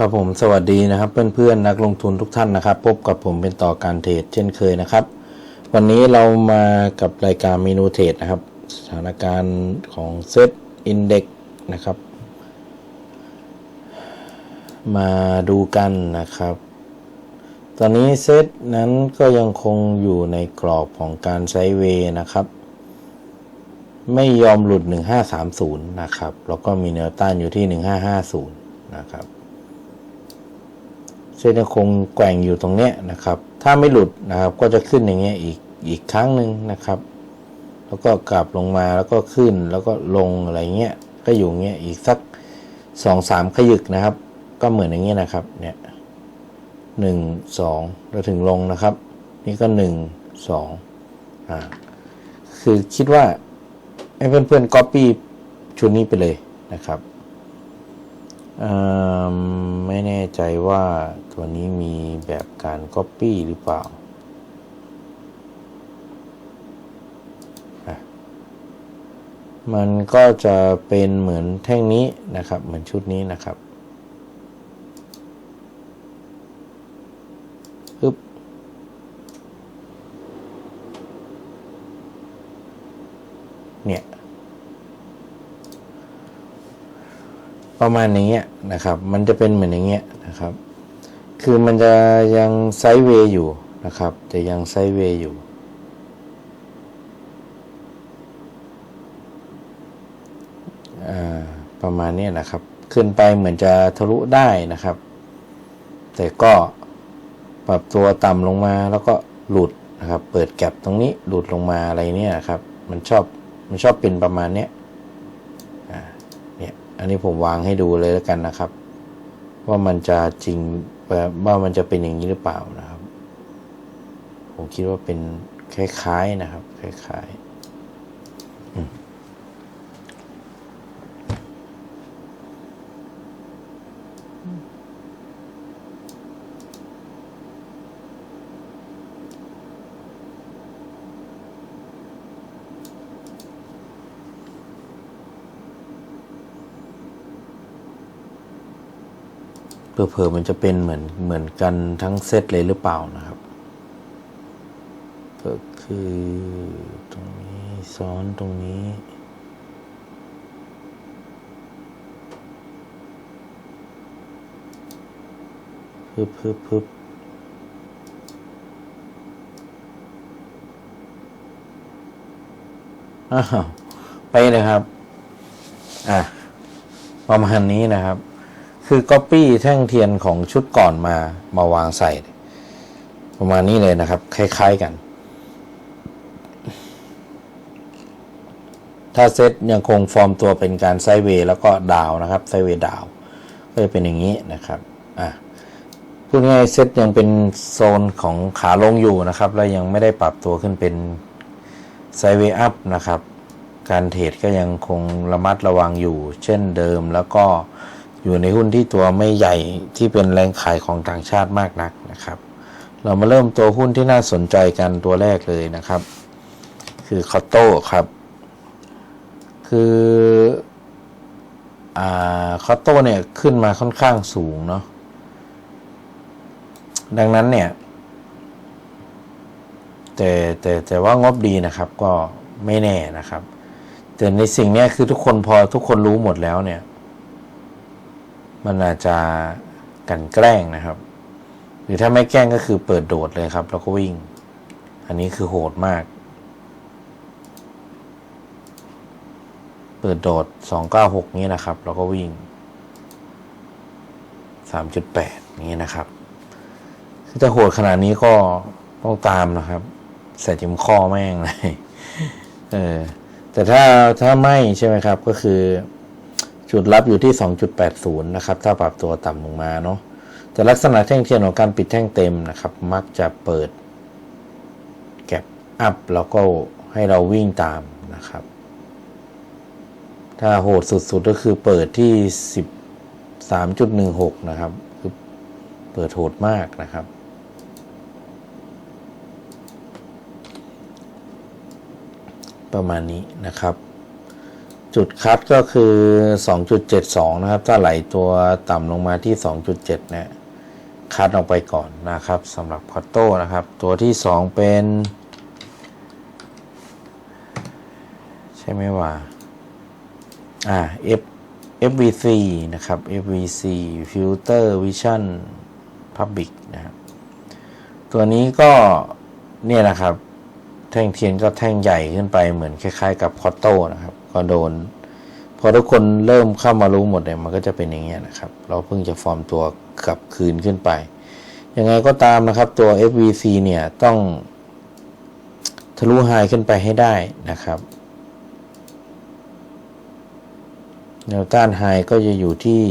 ครับผมสวัสดีนะครับเพื่อนๆนักลงทุนทุกท่านนะครับ พบกับผมเป็นต่อการเทรดเช่นเคยนะครับ วันนี้เรามากับรายการเมนูเทรดนะครับ สถานการณ์ของเซตอินเด็กนะครับ มาดูกันนะครับ ตอนนี้เซตนั้นก็ยังคงอยู่ในกรอบของการไซเวย์นะครับ ไม่ยอมหลุด 1530 นะครับ แล้วก็มีแนวต้านอยู่ที่ 1550 นะครับ เส้นยังคงแกว่งอยู่ตรงเนี้ยนะครับ ถ้าไม่หลุดนะครับก็จะขึ้นอย่างเงี้ยอีกอีกครั้งหนึ่งนะครับ แล้วก็กลับลงมาแล้วก็ขึ้นแล้วก็ลงอะไรเงี้ยก็อยู่เงี้ยอีกสักสองสามขยึกนะครับ ก็เหมือนอย่างเงี้ยนะครับเนี่ยหนึ่งสองแล้วถึงลงนะครับ นี่ก็หนึ่งสองอ่าคือคิดว่าให้เพื่อนๆ copy ชุดนี้ไปเลยนะครับอืมไม่แน่ใจว่า ตัวนี้มีแบบการ copy หรือเปล่าอมันก็จะเป็นเหมือนแท่งนี้นะครับ เหมือนชุดนี้นะครับปึ๊บเนี่ยประมาณอย่างเงี้ยนะครับ มันจะเป็นเหมือนอย่างเงี้ยนะครับ คือมันจะยังไซด์เวย์อยู่นะครับ จะยังไซด์เวย์อยู่ ประมาณนี้นะครับ ขึ้นไปเหมือนจะทะลุได้นะครับ แต่ก็ปรับตัวต่ำลงมาแล้วก็หลุดนะครับ เปิดแก็บตรงนี้หลุดลงมาอะไรเนี่ยครับ มันชอบมันชอบเป็นประมาณเนี้ยอ่าเนี่ย อันนี้ผมวางให้ดูเลยแล้วกันนะครับ ว่ามันจะจริง ว่ามันจะเป็นอย่างนี้หรือเปล่านะครับ ผมคิดว่าเป็นคล้ายๆนะครับ คล้ายๆ เผื่อมันจะเป็นเหมือนเหมือนกันทั้งเซตเลยหรือเปล่านะครับก็คือตรงนี้ซ้อนตรงนี้พึบพึบพึบอ้าวไปเลยครับ อะประมาณนี้นะครับ คือ Copy แท่งเทียนของชุดก่อนมามาวางใส่ ประมาณนี้เลยนะครับ คล้าย ๆกัน ถ้าเซตยังคงฟอร์มตัวเป็นการไซเวย์แล้วก็ดาวนะครับไซเวย์ดาวก็จะเป็นอย่างนี้นะครับอะพูดง่ายเซตยังเป็นโซนของขาลงอยู่นะครับ และยังไม่ได้ปรับตัวขึ้นเป็นไซเวย์อัพนะครับ การเทรดก็ยังคงระมัดระวังอยู่ เช่นเดิมแล้วก็ อยู่ในหุ้นที่ตัวไม่ใหญ่ที่เป็นแรงขายของต่างชาติมากนักนะครับ เรามาเริ่มตัวหุ้นที่น่าสนใจกันตัวแรกเลยนะครับ คือคอโต้ครับ คืออ่าคอโต้เนี่ยขึ้นมาค่อนข้างสูงเนาะดังนั้นเนี่ยแต่แต่แต่ว่างบดีนะครับก็ไม่แน่นะครับ แต่ในสิ่งนี้คือทุกคนพอทุกคนรู้หมดแล้วเนี่ย มันอาจจะกันแกล้งนะครับ หรือถ้าไม่แกล้งก็คือเปิดโดดเลยครับ แล้วก็วิ่ง อันนี้คือโหดมาก เปิดโดดสองเก้าหกนี้นะครับ แล้วก็วิ่งสามจุดแปดนี้นะครับคือถ้าโหดขนาดนี้ก็ต้องตามนะครับ ใส่จิมข้อแม่งเลย เออ แต่ถ้าถ้าไม่ใช่ไหมครับ ก็คือ จุดรับอยู่ที่ 2.80 นะครับ ถ้าปรับตัวต่ำลงมาเนาะแต่ลักษณะแท่งเทียนของการปิดแท่งเต็มนะครับ มักจะเปิดแก็บอัพแล้วก็ให้เราวิ่งตามนะครับ ถ้าโหดสุดๆก็คือเปิดที่ 13.16 นะครับ คือเปิดโหดมากนะครับประมาณนี้นะครับ จุดคัดก็คือ 2.72 นะครับ ถ้าไหลตัวต่ำลงมาที่ 2.7 เนี่ย คัดออกไปก่อนนะครับสำหรับพอตโต้นะครับ ตัวที่ 2 เป็น ใช่ไหมว่า อ่า F FVC นะครับ FVC Filter Vision Public นะครับ ตัวนี้ก็เนี่ยนะครับ แท่งเทียนก็แท่งใหญ่ขึ้นไปเหมือนคล้ายๆ กับพอตโต้นะครับ ก็โดน พอทุกคนเริ่มเข้ามารู้หมดเนี่ยมันก็จะเป็นอย่างเงี้ยนะครับ เราเพิ่งจะฟอร์มตัวกลับคืนขึ้นไป ยังไงก็ตามนะครับตัว FVC เนี่ยต้องทะลุไฮขึ้นไปให้ได้นะครับแนวต้านไฮก็จะอยู่ที่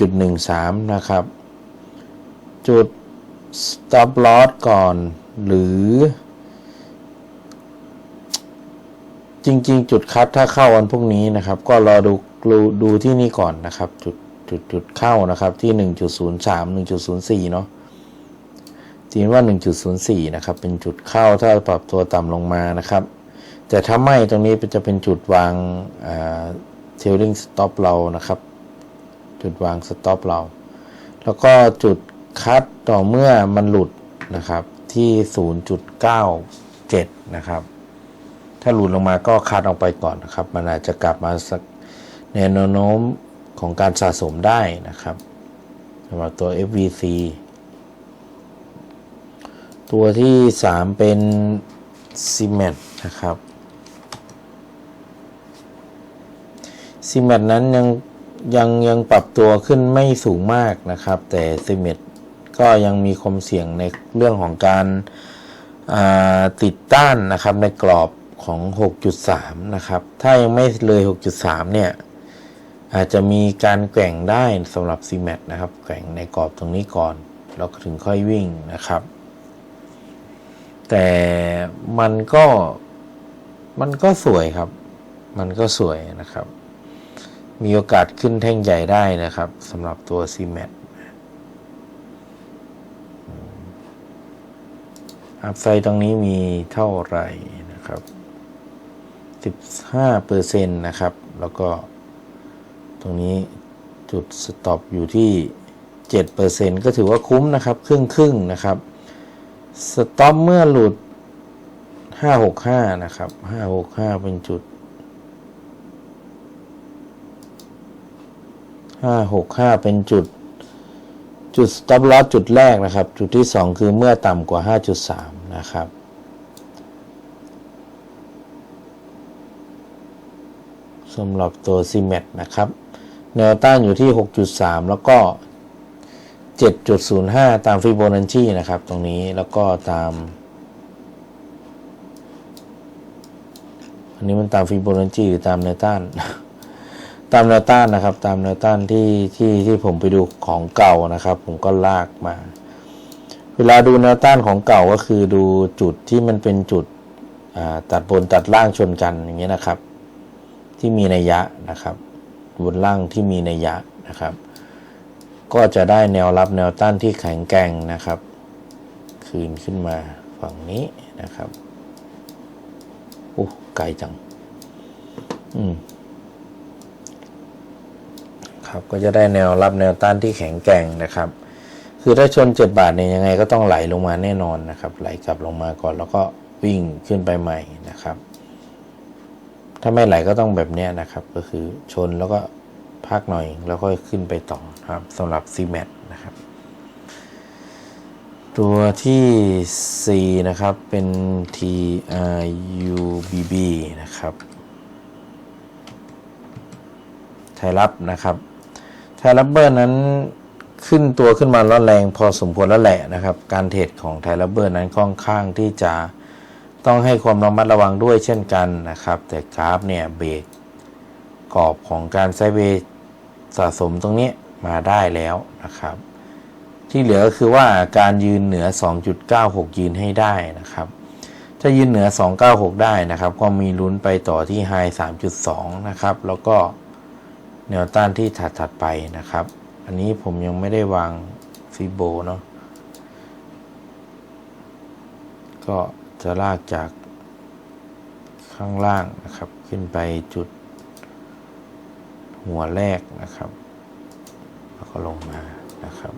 1.13 นะครับ จุด stop loss ก่อนหรือ จริง ๆ จุดคัดถ้าเข้าวันพรุ่งนี้นะครับ ก็รอดูดูดูที่นี่ก่อนนะครับ จุดจุดจุดเข้านะครับที่ 1.03 1.04 เนาะจีนว่า 1.04 นะครับ เป็นจุดเข้าถ้าปรับตัวต่ำลงมานะครับ แต่ถ้าไม่ตรงนี้จะเป็นจุดวางเทลลิงสต็อปเรานะครับ จุดวางสต็อปเรา แล้วก็จุดคัดต่อเมื่อมันหลุดนะครับที่ 0.97 นะครับ ถ้าหลุดลงมาก็คัดออกไปก่อนนะครับ มันอาจจะกลับมาสักแนวโน้มของการสะสมได้นะครับสำหรับตัว FVC ตัวที่ 3 เป็น c m e t นต์นะครับ c m e t นั้นยังยังยังปรับตัวขึ้นไม่สูงมากนะครับ แต่ c m e t ก็ยังมีความเสี่ยงในเรื่องของการติดต้านนะครับในกรอบ ของ 6.3 นะครับ ถ้ายังไม่เลย 6.3 เนี่ย อาจจะมีการแกว่งได้สำหรับ CMAT นะครับ แกว่งในกรอบตรงนี้ก่อน แล้วถึงค่อยวิ่งนะครับ แต่มันก็มันก็สวยครับ มันก็สวยนะครับ มีโอกาสขึ้นแท่งใหญ่ได้นะครับสำหรับตัว CMAT อัพไซด์ตรงนี้มีเท่าไหร่นะครับ 15เปอร์เซ็นต์นะครับ แล้วก็ตรงนี้จุดสต็อปอยู่ที่7เปอร์เซ็นต์ก็ถือว่าคุ้มนะครับ ครึ่งครึ่งนะครับสต็อปเมื่อหลุด 565 นะครับ 565 เป็นจุด 565 เป็นจุดจุด stop loss จุดแรกนะครับ จุดที่ 2 คือเมื่อต่ำกว่า 5.3 นะครับ สำหรับตัว CMAT นะครับ แนวต้านอยู่ที่ 6.3 แล้วก็ 7.05 ตามฟิโบนัชชีนะครับ ตรงนี้แล้วก็ตาม อันนี้มันตามฟิโบนัชชีหรือตามแนวต้าน ตามแนวต้านนะครับ ตามแนวต้านที่ที่ที่ผมไปดูของเก่านะครับ ผมก็ลากมา เวลาดูแนวต้านของเก่าก็คือดูจุดที่มันเป็นจุดตัดบนตัดล่างชนกันอย่างเงี้ยนะครับ ที่มีนัยยะนะครับ บนล่างที่มีนัยยะนะครับ ก็จะได้แนวรับแนวต้านที่แข็งแกร่งนะครับ คืนขึ้นมาฝั่งนี้นะครับโอ้ไกลจัง อืมครับก็จะได้แนวรับแนวต้านที่แข็งแกร่งนะครับ คือถ้าชน 7 บาทเนี่ยยังไงก็ต้องไหลลงมาแน่นอนนะครับ ไหลกลับลงมาก่อนแล้วก็วิ่งขึ้นไปใหม่นะครับ ถ้าไม่ไหลก็ต้องแบบนี้นะครับ ก็คือชนแล้วก็พักหน่อยแล้วก็ขึ้นไปต่อครับสำหรับ CMAT นะครับ ตัวที่ 4 นะครับ เป็น TRUBB นะครับไทยรับนะครับไทยรับเบอร์นั้นขึ้นตัวขึ้นมาร้อนแรงพอสมควรแล้วแหละนะครับ การเทรดของไทยรับเบอร์นั้นค่อนข้างที่จะ ต้องให้ความระมัดระวังด้วยเช่นกันนะครับ แต่กราฟเนี่ยเบรกกรอบของการไซเวสะสมตรงนี้มาได้แล้วนะครับ ที่เหลือก็คือว่าการยืนเหนือ 2.96 ยืนให้ได้นะครับ ถ้ายืนเหนือ 296 ได้นะครับ ก็มีลุ้นไปต่อที่ไฮ3.2 นะครับ แล้วก็แนวต้านที่ถัดถัดไปนะครับ อันนี้ผมยังไม่ได้วางฟิโบเนาะก็ จะลากจากข้างล่างนะครับ ขึ้นไปจุดหัวแรกนะครับ แล้วก็ลงมานะครับ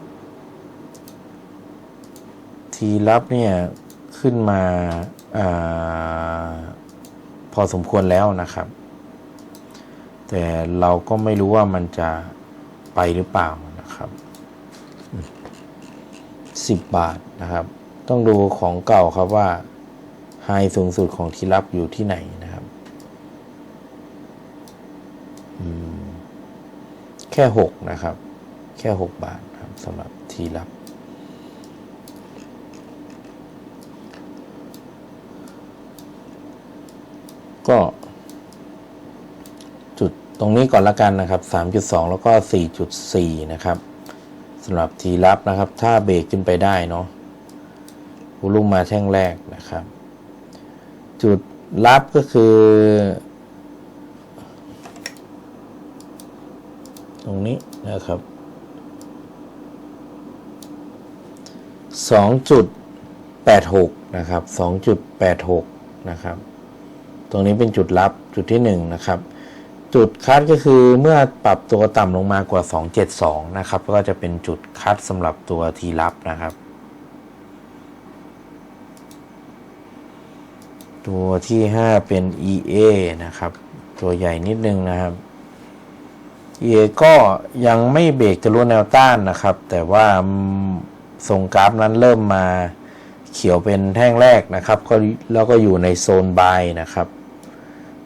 ทีรับเนี่ยขึ้นมาอาพอสมควรแล้วนะครับ แต่เราก็ไม่รู้ว่ามันจะไปหรือเปล่านะครับสิบบาทนะครับ ต้องดูของเก่าครับว่า ไฮสูงสุดของทีรับอยู่ที่ไหนนะครับแค่หกนะครับ แค่หกบาทครับสำหรับทีรับ ก็จุดตรงนี้ก่อนละกันนะครับ 3.2 แล้วก็ 4.4 นะครับสำหรับทีรับนะครับ ถ้าเบรกขึ้นไปได้เนาะวูลุ่มมาแท่งแรกนะครับ จุดรับก็คือ ตรงนี้นะครับ2.86นะครับ2.86นะครับ ตรงนี้เป็นจุดรับจุดที่1นะครับ จุดคัดก็คือเมื่อปรับตัวต่ำลงมากว่า 272 นะครับ ก็จะเป็นจุดคัดสำหรับตัวทีรับนะครับ ตัวที่ 5 เป็น EA นะครับ ตัวใหญ่นิดนึงนะครับ EA ก็ยังไม่เบรกทะลุแนวต้านนะครับ แต่ว่าทรงกราฟนั้นเริ่มมาเขียวเป็นแท่งแรกนะครับ ก็แล้วก็อยู่ในโซนบายนะครับ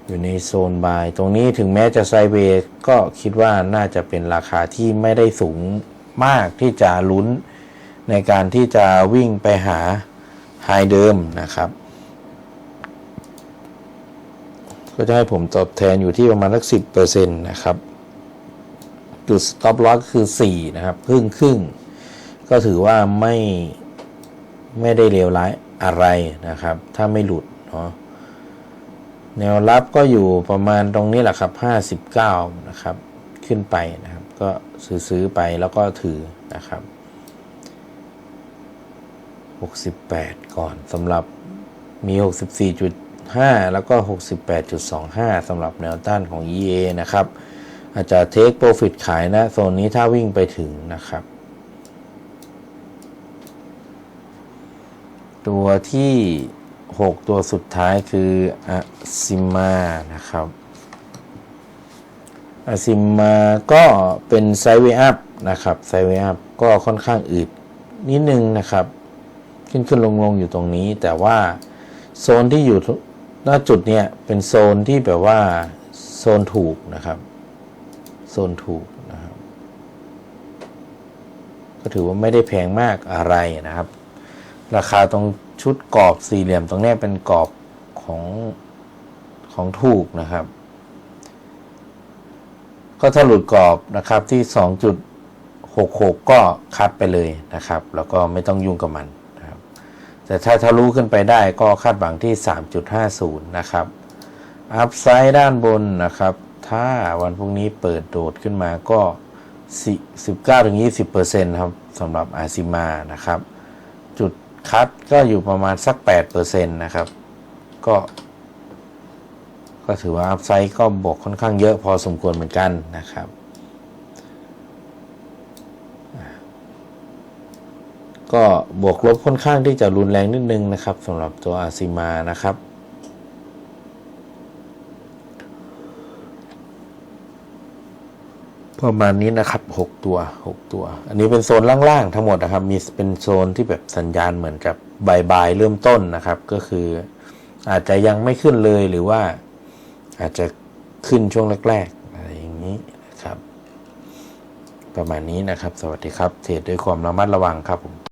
อยู่ในโซนบาย ตรงนี้ถึงแม้จะไซเวย์ก็คิดว่าน่าจะเป็นราคาที่ไม่ได้สูงมากที่จะลุ้นในการที่จะวิ่งไปหาไฮเดิมนะครับ ก็จะให้ผมตอบแทนอยู่ที่ประมาณสักสิบเปอร์เซ็นต์นะครับ จุด stop loss คือ 4 นะครับครึ่งครึ่งก็ถือว่าไม่ไม่ได้เลวร้ายอะไรนะครับ ถ้าไม่หลุดเนาะแนวรับก็อยู่ประมาณตรงนี้แหละครับ 59 นะครับ ขึ้นไปนะครับ ก็ซื้อซื้อไปแล้วก็ถือนะครับ 68 ก่อนสำหรับมี 64.5แล้วก็ 68.25สำหรับแนวต้านของ EA นะครับ อาจจะเทคโปรฟิตขายนะโซนนี้ถ้าวิ่งไปถึงนะครับ ตัวที่ 6 ตัวสุดท้ายคืออะซิมานะครับอะซิมาก็เป็นไซเวย์อัพนะครับไซเวย์อัพก็ค่อนข้างอืดนิดนึงนะครับ ขึ้นขึ้นลงลงอยู่ตรงนี้แต่ว่าโซนที่อยู่ หน้าจุดเนี้ยเป็นโซนที่แบบว่าโซนถูกนะครับ โซนถูกนะครับ ก็ถือว่าไม่ได้แพงมากอะไรนะครับ ราคาตรงชุดกรอบสี่เหลี่ยมตรงนี้เป็นกรอบของของถูกนะครับ ก็ถ้าหลุดกรอบนะครับที่ 2.66 ก็คัดไปเลยนะครับ แล้วก็ไม่ต้องยุ่งกับมัน แต่ถ้าทะลุขึ้นไปได้ก็คาดหวังที่ 3.50 นะครับ อัพไซด์ด้านบนนะครับ ถ้าวันพรุ่งนี้เปิดโดดขึ้นมาก็ 19-20%ครับสำหรับอาซิมานะครับ จุดคัดก็อยู่ประมาณสัก 8%นะครับ ก็ ก็ถือว่าอัพไซด์ก็บวกค่อนข้างเยอะพอสมควรเหมือนกันนะครับ ก็บวกลบค่อนข้างที่จะรุนแรงนิดนึงนะครับสำหรับตัวอาซิมานะครับ ประมาณนี้นะครับ 6 ตัว 6 ตัว อันนี้เป็นโซนล่างๆทั้งหมดนะครับ มีเป็นโซนที่แบบสัญญาณเหมือนกับบายบายเริ่มต้นนะครับ ก็คืออาจจะยังไม่ขึ้นเลยหรือว่าอาจจะขึ้นช่วงแรกๆอะไรอย่างนี้นะครับ ประมาณนี้นะครับ สวัสดีครับ เทรดด้วยความระมัดระวังครับผม